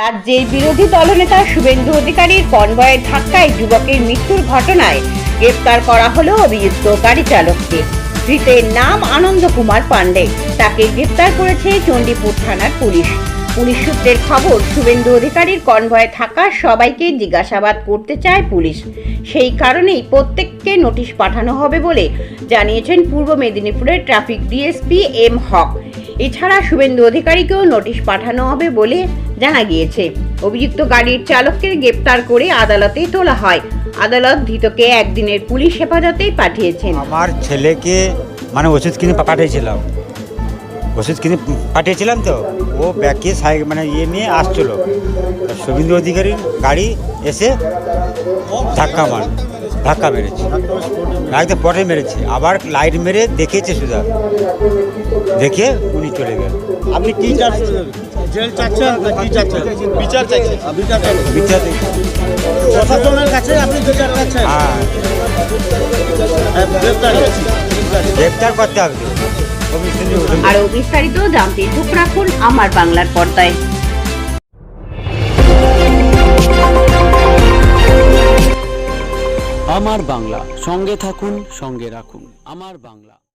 রাজ্যের বিরোধী দলনেতা শুভেন্দু অধিকারীর কনভয়ের ধাক্কায় যুবকের মৃত্যুর ঘটনায় গ্রেপ্তার করা হলো অভিযুক্ত গাড়ি চালককে। ধৃতের নাম আনন্দ কুমার পাণ্ডে। তাকে গ্রেপ্তার করেছে চণ্ডীপুর থানার পুলিশ। পুলিশ সূত্রের খবর, শুভেন্দু অধিকারীর কনভয়ে থাকা সবাইকে জিজ্ঞাসাবাদ করতে চায় পুলিশ। সেই কারণেই প্রত্যেককে নোটিশ পাঠানো হবে বলে জানিয়েছেন পূর্ব মেদিনীপুরের ট্রাফিক ডিএসপি এম হক। এছাড়া শুভেন্দু অধিকারীকেও নোটিশ পাঠানো হবে বলে জানা গিয়েছে। অভিযুক্ত গাড়ির চালককে গ্রেপ্তার করে আদালতে তোলা হয়। আদালত ধৃতকে একদিনের পুলিশ হেফাজতে পাঠিয়েছেন। আমার ছেলেকে মানে ওষুধ কিনে পাঠিয়েছিলাম। ওষুধ কিনে পাঠিয়েছিলাম তো। ও ব্যাগে মানে ইয়ে নিয়ে আসছিল। শুভেন্দু অধিকারীর গাড়ি এসে ধাক্কা মার ধাক্কা মেরেছে। একদম পটে মেরেছে। আবার লাইট মেরে দেখেছে সুধা দেখে উনি চলে গেল। আপনি কি চাচ্ছেন জেল চাচ্ছেন না কি চাচ্ছেন বিচার চাচ্ছেন বিচার চাচ্ছেন বিচার দেখি প্রশাসনের কাছে আপনি বিচার চাচ্ছেন? হ্যাঁ। হ্যাঁ, গ্রেপ্তার করতে হবে। আরও বিস্তারিত জানতে চোখ রাখুন আমার বাংলার পর্দায়। আমার বাংলা সঙ্গে থাকুন সঙ্গে রাখুন। আমার বাংলা।